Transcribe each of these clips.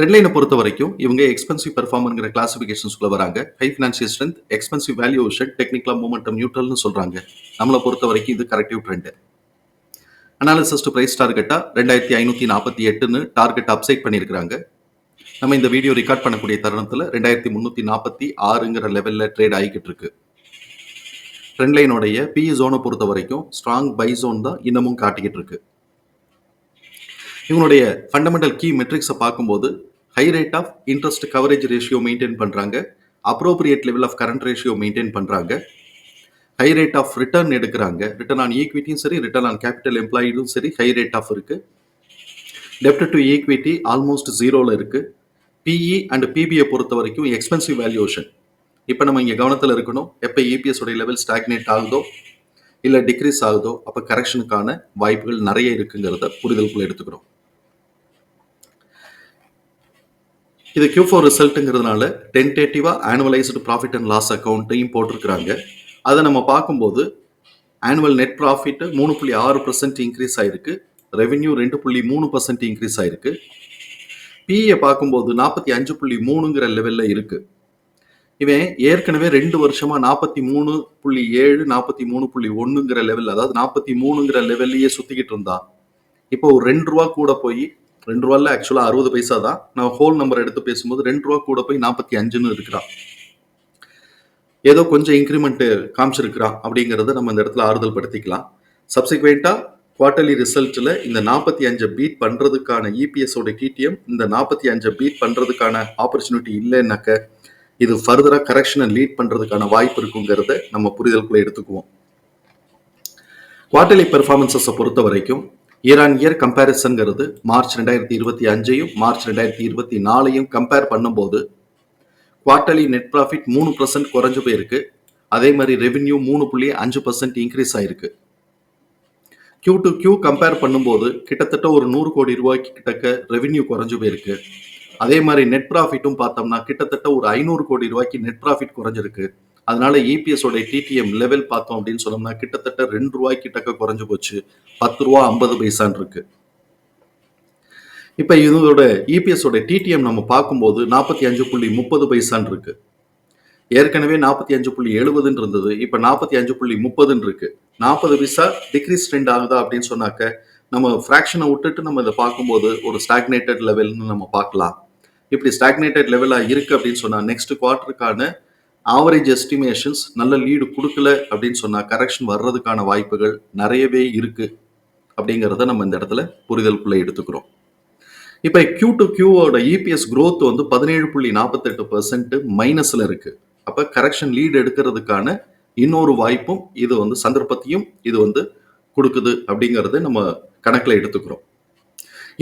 ட்ரெண்ட்லைனை பொறுத்த வரைக்கும் இவங்க எக்ஸ்பென்சிவ் பெர்ஃபார்மர்ங்கிற கிளாசிஃபிகேஷன்ஸ்குள்ள வராங்க. High financial strength expensive valuation டெக்னிக்கலா மூமெண்டம் நியூட்ரல்னு சொல்றாங்க. நம்மளை பொறுத்த வரைக்கும் இது corrective trend analysis to price டார்கெட்டா ரெண்டாயிரத்தி ஐநூத்தி நாற்பத்தி எட்டுன்னு டார்கெட் அப்சைட் பண்ணியிருக்கிறாங்க. நம்ம இந்த வீடியோ ரெக்கார்ட் பண்ணக்கூடிய தருணத்தில் ரெண்டாயிரத்தி முந்நூற்றி நாற்பத்தி ஆறுங்கிற லெவலில் ட்ரேட் ஆகிக்கிட்டு இருக்கு. ட்ரெண்ட்லைனுடைய பி பிஇ ஜோனை பொறுத்த வரைக்கும் ஸ்ட்ராங் பை ஜோன் தான் இன்னமும் காட்டிக்கிட்டு இருக்கு. இவங்களுடைய ஃபண்டமெண்டல் கீ மெட்ரிக்ஸை பார்க்கும்போது high rate of interest coverage ratio maintain பண்ணுறாங்க appropriate level of current ratio maintain பண்ணுறாங்க ஹை ரேட் ஆஃப் ரிட்டர்ன் எடுக்கிறாங்க. ரிட்டர்ன் ஆன் ஈக்விட்டியும் சரி ரிட்டர்ன் ஆன் கேபிட்டல் எம்ப்ளாயிடும் சரி ஹை ரேட் ஆஃப் இருக்குது டெப்ட் டு ஈக்விட்டி ஆல்மோஸ்ட் ஜீரோவில் இருக்குது பிஇ அண்ட் பிபிஐ பொறுத்த வரைக்கும் எக்ஸ்பென்சிவ் வேல்யூஷன் இப்போ நம்ம இங்கே கவனத்தில் இருக்கணும். எப்போ இபிஎஸ் உடைய லெவல் ஸ்டாக்னேட் ஆகுதோ இல்லை டிக்ரீஸ் ஆகுதோ அப்போ கரெக்ஷனுக்கான வாய்ப்புகள் நிறைய இருக்குங்கிறத புரிதலுக்குள்ள எடுத்துக்கிறோம் இது கியூ ஃபோர் ரிசல்ட்டுங்கிறதுனால டென்டேட்டிவாக ஆனுவலைஸ்டு ப்ராஃபிட் அண்ட் லாஸ் அக்கௌண்ட்டையும் போட்டிருக்கிறாங்க. அதை நம்ம பார்க்கும்போது ஆனுவல் நெட் ப்ராஃபிட் மூணு புள்ளி ஆறு பர்சன்ட் இன்க்ரீஸ் ஆயிருக்கு. ரெவென்யூ ரெண்டு புள்ளி மூணு பர்சன்ட் இன்க்ரீஸ் ஆயிருக்கு. பிஏ பார்க்கும்போது நாற்பத்தி அஞ்சு புள்ளி மூணுங்கிற லெவலில் இருக்குது இவன் ஏற்கனவே ரெண்டு வருஷமா நாற்பத்தி மூணு புள்ளி ஏழு நாற்பத்தி மூணு புள்ளி ஒன்றுங்கிற லெவல் அதாவது நாற்பத்தி மூணுங்கிற லெவல்லையே சுற்றிக்கிட்டு இருந்தான். இப்போ ஒரு ரெண்டு ரூபா கூட போய் ரெண்டு ரூபால ஆக்சுவலாக அறுபது பைசா தான். நான் ஹோல் நம்பர் எடுத்து பேசும்போது ரெண்டு ரூபா கூட போய் நாற்பத்தி அஞ்சுன்னு இருக்கிறான் ஏதோ கொஞ்சம் இன்க்ரிமெண்ட்டு காமிச்சிருக்கிறான் அப்படிங்கிறத நம்ம இந்த இடத்துல ஆறுதல் படுத்திக்கலாம். சப்சிக்வெண்ட்டாக குவார்ட்டர்லி ரிசல்ட்டில் இந்த நாற்பத்தி அஞ்சை பீட் பண்ணுறதுக்கான இபிஎஸோட டிடிஎம் இந்த நாற்பத்தி அஞ்சை பீட் பண்ணுறதுக்கான ஆப்பர்ச்சுனிட்டி இல்லைன்னாக்க இது ஃபர்தராக கரெக்ஷனை லீட் பண்ணுறதுக்கான வாய்ப்பு இருக்குங்கிறத நம்ம புரிதல்குள்ளே எடுத்துக்குவோம். குவார்டர்லி பெர்ஃபார்மன்சஸை பொறுத்த வரைக்கும் இயர் ஆன் இயர் கம்பேரிசன்கிறது மார்ச் ரெண்டாயிரத்தி இருபத்தி அஞ்சையும் மார்ச் ரெண்டாயிரத்தி இருபத்தி நாலையும் கம்பேர் பண்ணும்போது குவார்ட்டர்லி நெட் ப்ராஃபிட் மூணு பர்சன்ட் குறைஞ்சு போயிருக்கு. அதே மாதிரி ரெவின்யூ மூணு புள்ளி அஞ்சு பர்சன்ட் இன்க்ரீஸ் ஆயிருக்கு. கியூ டு கியூ கம்பேர் பண்ணும்போது கிட்டத்தட்ட ஒரு நூறு கோடி ரூபாய்க்கு கிட்டக்க ரெவின்யூ குறைஞ்சு போயிருக்கு. அதே மாதிரி நெட் ப்ராஃபிட்டும் பார்த்தோம்னா கிட்டத்தட்ட ஒரு ஐநூறு கோடி ரூபாய்க்கு நெட் ப்ராஃபிட் குறைஞ்சிருக்கு. அதனால இபிஎஸோட டிடிஎம் லெவல் பார்த்தோம் அப்படின்னு சொன்னோம்னா கிட்டத்தட்ட ரெண்டு ரூபாய் கிட்டக்க குறைஞ்சு போச்சு. பத்து ரூபா ஐம்பது பைசான் இருக்கு. இப்போ இதோட இபிஎஸோட டிடிஎம் நம்ம பார்க்கும்போது நாற்பத்தி அஞ்சு புள்ளி முப்பது பைசான் இருக்கு. ஏற்கனவே நாற்பத்தி அஞ்சு புள்ளி எழுபதுன்னு இருந்தது. இப்போ நாற்பத்தி அஞ்சு புள்ளி முப்பதுன்னு இருக்கு. நாற்பது பைசா டிக்ரீஸ் ட்ரெண்ட் ஆகுதா அப்படின்னு சொன்னாக்க நம்ம ஃப்ராக்ஷனை விட்டுட்டு நம்ம இதை பார்க்கும்போது ஒரு ஸ்டாக்னேட்டட் லெவல்னு நம்ம பார்க்கலாம். இப்படி ஸ்டாக்னேட்டட் லெவலாக இருக்கு அப்படின்னு சொன்னால் நெக்ஸ்ட் குவார்ட்டருக்கான ஆவரேஜ் எஸ்டிமேஷன்ஸ் நல்ல லீடு கொடுக்கல அப்படின்னு சொன்னால் கரெக்ஷன் வர்றதுக்கான வாய்ப்புகள் நிறையவே இருக்குது அப்படிங்கிறத நம்ம இந்த இடத்துல புரிதலுக்குள்ளே எடுத்துக்கிறோம். இப்போ கியூ டு கியூவோட இபிஎஸ் க்ரோத் வந்து பதினேழு புள்ளி நாற்பத்தெட்டு பர்சன்ட் மைனஸில் இருக்குது அப்போ கரெக்ஷன் லீடு எடுக்கிறதுக்கான இன்னொரு வாய்ப்பும் இது வந்து சந்தர்ப்பத்தையும் இது வந்து கொடுக்குது அப்படிங்கறத நம்ம கணக்கில் எடுத்துக்கிறோம்.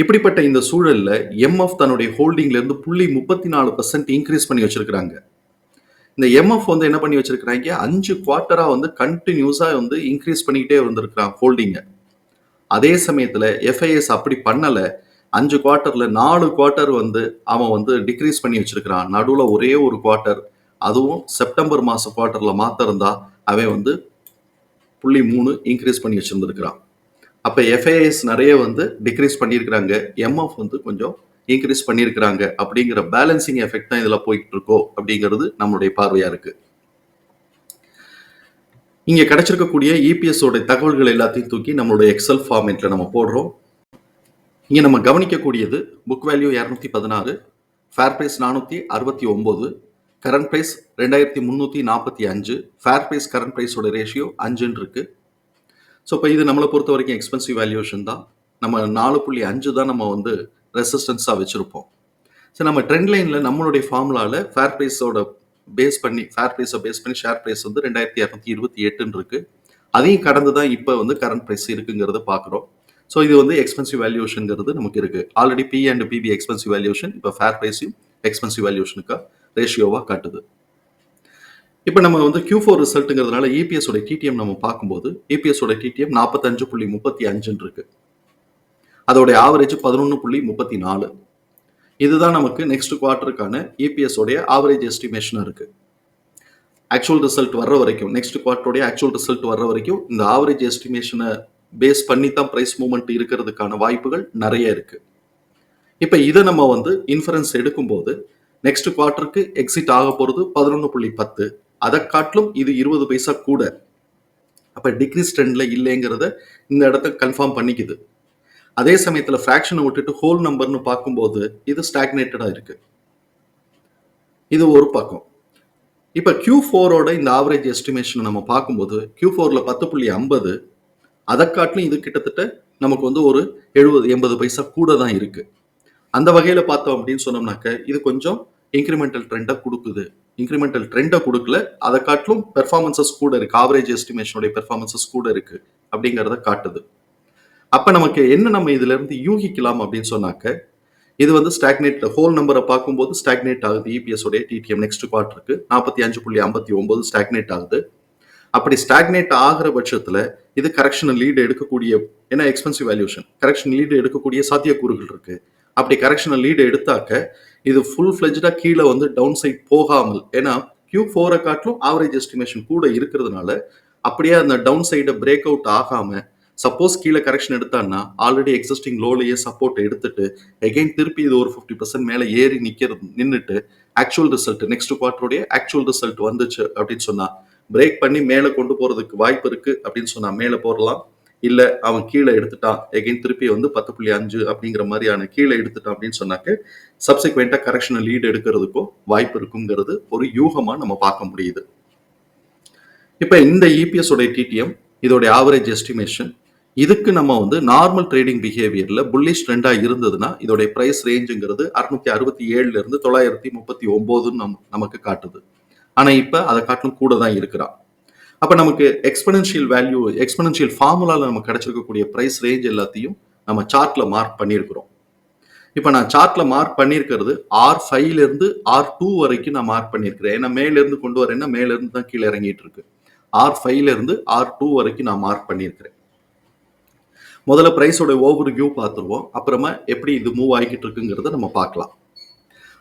இப்படிப்பட்ட இந்த சூழலில் எம்எஃப் தன்னுடைய ஹோல்டிங்லேருந்து புள்ளி முப்பத்தி நாலு பர்சன்ட் இன்க்ரீஸ் பண்ணி வச்சுருக்கிறாங்க. இந்த எம்எஃப் வந்து என்ன பண்ணி வச்சிருக்கிறாங்க? அஞ்சு குவார்ட்டரா வந்து கண்டினியூஸா வந்து இன்க்ரீஸ் பண்ணிக்கிட்டே வந்திருக்கிறான் ஹோல்டிங்க அதே சமயத்துல எஃப்ஐஎஸ் அப்படி பண்ணல. அஞ்சு குவார்ட்டர்ல நாலு குவார்ட்டர் வந்து அவன் வந்து டிக்ரீஸ் பண்ணி வச்சிருக்கிறான். நடுவுல ஒரே ஒரு குவார்ட்டர் அதுவும் செப்டம்பர் மாச குவார்ட்டர்ல மாத்த இருந்தா அவன் வந்து புள்ளி மூணு இன்க்ரீஸ் பண்ணி வச்சிருந்திருக்கிறான். அப்ப எஃப்ஐஎஸ் நிறைய வந்து டிக்ரீஸ் பண்ணியிருக்கிறாங்க. எம்எஃப் வந்து கொஞ்சம் இன்க்ரீஸ் பண்ணியிருக்கிறாங்க அப்படிங்கிற பேலன்சிங் எஃபெக்ட் தான் இதில் போயிட்டு இருக்கோ அப்படிங்கிறது நம்மளுடைய பார்வையாக இருக்கு. இங்கே கிடைச்சிருக்கக்கூடிய இபிஎஸ் தகவல்கள் எல்லாத்தையும் தூக்கி நம்மளுடைய எக்ஸல் ஃபார்மேட்ல நம்ம போடுறோம். இங்கே நம்ம கவனிக்கக்கூடியது புக் வேல்யூ இரநூத்தி பதினாறு ஃபேர் ப்ரைஸ் நானூற்றி அறுபத்தி ஒம்பது கரண்ட் ப்ரைஸ் ரெண்டாயிரத்தி முந்நூற்றி நாற்பத்தி அஞ்சு ஃபேர் ப்ரைஸ் கரண்ட் ப்ரைஸோட ரேஷியோ அஞ்சுன்னு இருக்கு. ஸோ இப்போ இது நம்மளை பொறுத்த வரைக்கும் எக்ஸ்பென்சிவ் வேல்யூஷன் தான். நம்ம நாலு புள்ளி அஞ்சு தான் நம்ம வந்து ரெசிஸ்டன்ஸாக வச்சுருப்போம். ஸோ நம்ம ட்ரெண்ட் லைனில் நம்மளுடைய ஃபார்முலாவில் ஃபேர் ப்ரைஸோட பேஸ் பண்ணி ஃபேர் ப்ரைஸை பேஸ் பண்ணி ஷேர் ப்ரைஸ் வந்து ரெண்டாயிரத்தி இரநூத்தி இருபத்தி எட்டுன்னு இருக்குது அதையும் கடந்து தான் இப்போ வந்து கரண்ட் ப்ரைஸ் இருக்குங்கிறத பார்க்குறோம் ஸோ இது வந்து எக்ஸ்பென்சிவ் வேல்யூஷனுங்கிறது நமக்கு இருக்குது already B and BB expensive valuation இப்போ ஃபேர் ப்ரைஸையும் எக்ஸ்பென்சிவ் வேல்யூஷனுக்காக ரேஷியோவாக காட்டுது. இப்போ நம்ம வந்து கியூ ஃபோர் ரிசல்ட்டுங்கிறதுனால இபிஎஸோட டிடிஎம் நம்ம பார்க்கும்போது இபிஎஸோட டிடிஎம் நாற்பத்தஞ்சு புள்ளி முப்பத்தி அஞ்சுன்னு இருக்குது அதோடைய ஆவரேஜ் பதினொன்று புள்ளி முப்பத்தி நாலு. இதுதான் நமக்கு நெக்ஸ்ட் குவார்ட்டருக்கான இபிஎஸ் உடைய ஆவரேஜ் எஸ்டிமேஷனாக இருக்குது ஆக்சுவல் ரிசல்ட் வர்ற வரைக்கும் நெக்ஸ்ட் குவார்ட்டருடைய ஆக்சுவல் ரிசல்ட் வர்ற வரைக்கும் இந்த ஆவரேஜ் எஸ்டிமேஷனை பேஸ் பண்ணி தான் ப்ரைஸ் மூவ்மெண்ட் இருக்கிறதுக்கான வாய்ப்புகள் நிறைய இருக்குது இப்போ இதை நம்ம வந்து இன்ஃபரன்ஸ் எடுக்கும்போது நெக்ஸ்ட் குவார்ட்டருக்கு எக்ஸிட் ஆக போகிறது பதினொன்று புள்ளி பத்து. அதை காட்டிலும் இது இருபது பைசா கூட. அப்போ டிக்ரீஸ் ட்ரெண்டில் இல்லைங்கிறத இந்த இடத்த கன்ஃபார்ம் பண்ணிக்குது. அதே சமயத்தில் ஃப்ராக்ஷனை விட்டுட்டு ஹோல் நம்பர்னு பார்க்கும்போது இது ஸ்டாக்னேட்டடாக இருக்கு. இது ஒரு பக்கம். இப்போ கியூ ஃபோரோட இந்த ஆவரேஜ் எஸ்டிமேஷனை நம்ம பார்க்கும்போது கியூ ஃபோரில் பத்து புள்ளி ஐம்பது அதை காட்டிலும் இது கிட்டத்தட்ட நமக்கு வந்து ஒரு எழுபது எண்பது பைசா கூட தான் இருக்குது அந்த வகையில் பார்த்தோம் அப்படின்னு சொன்னோம்னாக்க இது கொஞ்சம் இன்க்ரிமெண்டல் ட்ரெண்டை கொடுக்குது. இன்க்ரிமெண்டல் ட்ரெண்டை கொடுக்கல அதை காட்டிலும் பெர்ஃபார்மன்சஸ் கூட இருக்குது ஆவரேஜ் எஸ்டிமேஷனுடைய பெர்ஃபார்மன்சஸ் கூட இருக்குது அப்படிங்கிறத காட்டுது. அப்போ நமக்கு என்ன நம்ம இதிலிருந்து யூகிக்கலாம் அப்படின்னு சொன்னாக்க இது வந்து ஸ்டாக்னேட் ஹோல் நம்பரை பார்க்கும்போது ஸ்டாக்னேட் ஆகுது. இபிஎஸ் உடைய டிடிஎம் நெக்ஸ்ட் குவார்டருக்கு நாற்பத்தி அஞ்சு புள்ளி ஐம்பத்தி ஒன்பது ஸ்டாக்னேட் ஆகுது. அப்படி ஸ்டாக்னேட் ஆகிற பட்சத்தில் இது கரெக்ஷன் லீடு எடுக்கக்கூடிய ஏன்னா எக்ஸ்பென்சிவ் வேல்யூஷன் கரெக்ஷன் லீடு எடுக்கக்கூடிய சாத்தியக்கூறுகள் இருக்கு. அப்படி கரெக்ஷனல் லீடு எடுத்தாக்க இது ஃபுல் ஃபிளெஜ்டா கீழே வந்து டவுன் சைட் போகாமல் ஏன்னா கியூ ஃபோரை காட்டிலும் ஆவரேஜ் எஸ்டிமேஷன் கூட இருக்கிறதுனால அப்படியே அந்த டவுன் சைடை பிரேக் அவுட் ஆகாமல் சப்போஸ் கீழே கரெக்ஷன் எடுத்தான்னா ஆல்ரெடி எக்ஸிஸ்டிங் லோலையே சப்போர்ட் எடுத்துட்டு எகைன் திருப்பி இது ஒரு ஃபிஃப்டி பர்சன்ட் மேலே ஏறி நிற்கிறது நின்றுட்டு ஆக்சுவல் ரிசல்ட் நெக்ஸ்ட் குவார்டருடைய ஆக்சுவல் ரிசல்ட் வந்துச்சு அப்படின்னு சொன்னா பிரேக் பண்ணி மேலே கொண்டு போறதுக்கு வாய்ப்பு இருக்கு அப்படின்னு சொன்னா மேலே போடலாம். இல்லை அவன் கீழே எடுத்துட்டான் எகைன் திருப்பி வந்து பத்து புள்ளி அஞ்சு அப்படிங்கிற மாதிரியான கீழே எடுத்துட்டான் அப்படின்னு சொன்னாக்க சப்சிக்வெண்ட்டாக கரெக்ஷனல் லீடு எடுக்கிறதுக்கோ வாய்ப்பு இருக்குங்கிறது ஒரு யூகமாக நம்ம பார்க்க முடியுது. இப்போ இந்த இபிஎஸ் உடைய டிடிஎம் இதோடைய ஆவரேஜ் எஸ்டிமேஷன் இதுக்கு நம்ம வந்து நார்மல் ட்ரேடிங் பிஹேவியர்ல புல்லிஷ் ட்ரெண்டா இருந்ததுன்னா இதோடைய பிரைஸ் ரேஞ்சுங்கிறது அறுநூத்தி அறுபத்தி ஏழுல இருந்து தொள்ளாயிரத்தி முப்பத்தி ஒன்பதுன்னு நம் நமக்கு காட்டுது. ஆனா இப்ப அதை காட்டிலும் கூட தான் இருக்கிறான். அப்ப நமக்கு எக்ஸ்பனன்ஷியல் வேல்யூ எக்ஸ்பனன்ஷியல் ஃபார்முலால நமக்கு கிடைச்சிருக்கக்கூடிய பிரைஸ் ரேஞ்ச் எல்லாத்தையும் நம்ம சார்ட்ல மார்க் பண்ணியிருக்கிறோம். இப்போ நான் சார்ட்ல மார்க் பண்ணியிருக்கிறது ஆர் ஃபைவ்ல இருந்து ஆர் டூ வரைக்கும் நான் மார்க் பண்ணியிருக்கிறேன். ஏன்னா மேல இருந்து கொண்டு வரேன்னா மேல இருந்து தான் கீழே இறங்கிட்டு இருக்கு. ஆர் ஃபைவ்ல இருந்து ஆர் டூ வரைக்கும் நான் மார்க் பண்ணியிருக்கிறேன். முதல்ல பிரைஸோட ஓவர் வியூ பார்த்துருவோம். அப்புறமா எப்படி இது மூவ் ஆகிக்கிட்டு இருக்குங்கிறத நம்ம பார்க்கலாம்.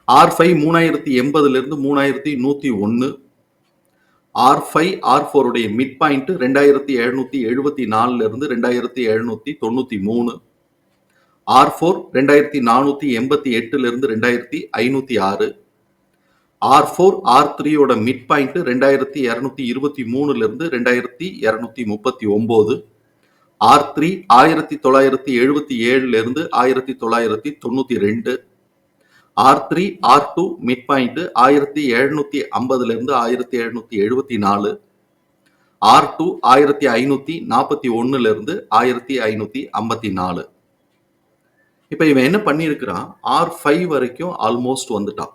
ஆர் ஃபைவ் மூணாயிரத்தி எண்பதுலேருந்து மூணாயிரத்தி நூற்றி ஒன்று ஆர் ஃபைவ் ஆர் ஃபோருடைய மிட் பாயிண்ட் ரெண்டாயிரத்தி எழுநூற்றி எழுபத்தி நாலுலேருந்து ரெண்டாயிரத்தி எழுநூற்றி தொண்ணூற்றி மூணு. ஆர் ஃபோர் ரெண்டாயிரத்தி நானூற்றி எண்பத்தி எட்டுலேருந்து ரெண்டாயிரத்தி ஐநூற்றி ஆறு. ஆர் ஃபோர் ஆர் த்ரீயோட மிட் பாயிண்ட் ரெண்டாயிரத்தி இரநூத்தி இருபத்தி மூணுலேருந்து ரெண்டாயிரத்தி இரநூத்தி முப்பத்தி ஒம்பது. ஆர் த்ரீ ஆயிரத்தி தொள்ளாயிரத்தி எழுபத்தி ஏழுலேருந்து ஆயிரத்தி தொள்ளாயிரத்தி தொண்ணூற்றி ரெண்டு. R three R two mid point ஆயிரத்தி எழுநூத்தி ஐம்பதுலேருந்து ஆயிரத்தி எழுநூத்தி எழுபத்தி நாலு. ஆர் டூ ஆயிரத்தி ஐநூற்றி நாற்பத்தி ஒன்றுலேருந்து ஆயிரத்தி ஐநூற்றி ஐம்பத்தி நாலு. இப்போ இவன் என்ன பண்ணியிருக்கிறான்? ஆர் ஃபைவ் வரைக்கும் ஆல்மோஸ்ட் வந்துட்டான்.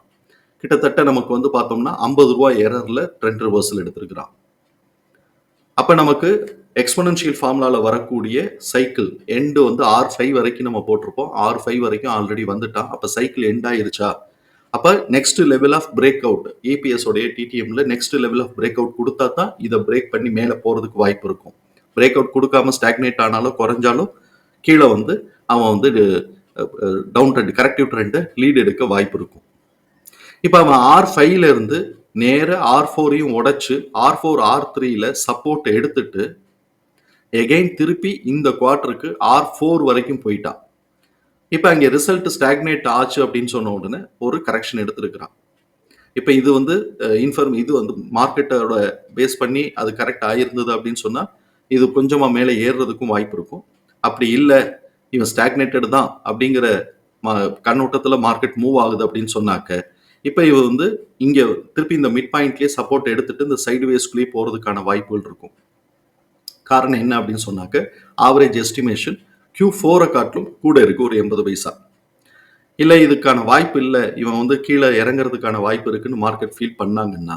கிட்டத்தட்ட நமக்கு வந்து பார்த்தோம்னா ஐம்பது ரூபாய் எரரில் ட்ரெண்ட் ரிவர்சல் எடுத்திருக்கிறான். அப்போ நமக்கு எக்ஸ்பனன்ஷியல் ஃபார்முலாவில் வரக்கூடிய சைக்கிள் எண்டு வந்து ஆர் ஃபைவ் வரைக்கும் நம்ம போட்டிருப்போம். ஆர் ஃபைவ் வரைக்கும் ஆல்ரெடி வந்துட்டான். அப்போ சைக்கிள் எண்ட் ஆயிருச்சா? அப்போ next level of break out EPS உடைய டிடிஎம்ல next level of break out கொடுத்தா தான் இதை பிரேக் பண்ணி மேலே போகிறதுக்கு வாய்ப்பு இருக்கும். பிரேக் அவுட் கொடுக்காம ஸ்டாக்னேட் ஆனாலும் குறைஞ்சாலும் கீழே வந்து அவன் வந்து டவுன் ட்ரெண்ட் கரெக்டிவ் ட்ரெண்டை லீட் எடுக்க வாய்ப்பு இருக்கும். இப்போ அவன் ஆர் ஃபைவ்ல இருந்து நேர ஆர் ஃபோரையும் உடைச்சு ஆர் ஃபோர் ஆர் த்ரீல சப்போர்ட் எடுத்துட்டு எகைன் திருப்பி இந்த குவார்ட்டருக்கு ஆர் ஃபோர் வரைக்கும் போயிட்டான். இப்போ அங்கே ரிசல்ட் ஸ்டாக்னேட் ஆச்சு அப்படின்னு சொன்ன உடனே ஒரு கரெக்ஷன் எடுத்திருக்கிறான். இப்போ இது வந்து இன்ஃபர்ம் இது வந்து மார்க்கெட்டோட பேஸ் பண்ணி அது கரெக்ட் ஆகியிருந்தது அப்படின்னு சொன்னால் இது கொஞ்சமாக மேலே ஏறுறதுக்கும் வாய்ப்பு இருக்கும். அப்படி இல்லை இவன் ஸ்டாக்னேட்டட் தான் அப்படிங்கிற கண்ணோட்டத்துல மார்க்கெட் மூவ் ஆகுது அப்படின்னு சொன்னாக்க இப்போ இவ வந்து இங்கே திருப்பி இந்த மிட் பாயிண்ட்லேயே சப்போர்ட் எடுத்துட்டு இந்த சைடு வேஸ்குள்ளேயே போகிறதுக்கான வாய்ப்புகள் இருக்கும். காரணம் என்ன அப்படின்னு சொன்னாக்க ஆவரேஜ் எஸ்டிமேஷன் கியூ ஃபோரை காட்டிலும் கூட இருக்குது ஒரு எண்பது பைசா. இல்லை இதுக்கான வாய்ப்பு இல்லை. இவன் வந்து கீழே இறங்குறதுக்கான வாய்ப்பு இருக்குன்னு மார்க்கெட் ஃபீல் பண்ணாங்கன்னா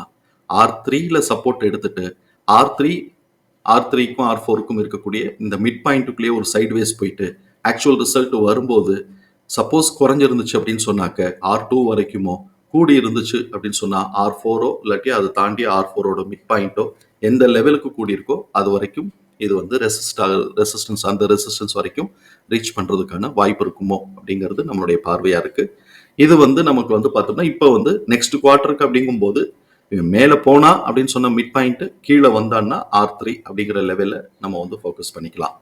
ஆர் த்ரீல சப்போர்ட் எடுத்துட்டு ஆர் த்ரீ ஆர் த்ரீக்கும் ஆர் ஃபோருக்கும் இருக்கக்கூடிய இந்த மிட் பாயிண்ட்டுக்குள்ளேயே ஒரு சைடு வேஸ் போயிட்டு ஆக்சுவல் ரிசல்ட் வரும்போது சப்போஸ் குறைஞ்சிருந்துச்சு அப்படின்னு சொன்னாக்க ஆர் டூ வரைக்குமோ கூடி இருந்துச்சு அப்படின்னு சொன்னால் ஆர் ஃபோரோ இல்லாட்டி அதை தாண்டி ஆர் ஃபோரோட மிட் பாயிண்ட்டோ எந்த லெவலுக்கு கூடி இருக்கோ அது வரைக்கும் இது வந்து ரெசிஸ்ட் ரெசிஸ்டன்ஸ் அந்த ரெசிஸ்டன்ஸ் வரைக்கும் ரீச் பண்ணுறதுக்கான வாய்ப்பு இருக்குமோ அப்படிங்கிறது நம்மளுடைய பார்வையாக இருக்குது இது வந்து நமக்கு வந்து பார்த்தோம்னா இப்போ வந்து நெக்ஸ்ட் குவார்ட்டருக்கு அப்படிங்கும்போது மேலே போனா அப்படின்னு சொன்ன மிட் பாயிண்ட்டு கீழே வந்தான்னா ஆர் த்ரீ அப்படிங்கிற லெவலில் நம்ம வந்து ஃபோக்கஸ் பண்ணிக்கலாம்.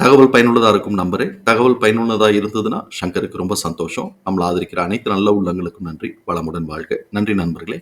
தகவல் பயனுள்ளதாக இருக்கும் நம்பரு. தகவல் பயனுள்ளதாக இருந்ததுன்னா சங்கருக்கு ரொம்ப சந்தோஷம். நம்மளை ஆதரிக்கிற அனைத்து நல்ல உள்ளங்களுக்கும் நன்றி. வளமுடன் வாழ்க. நன்றி நண்பர்களே.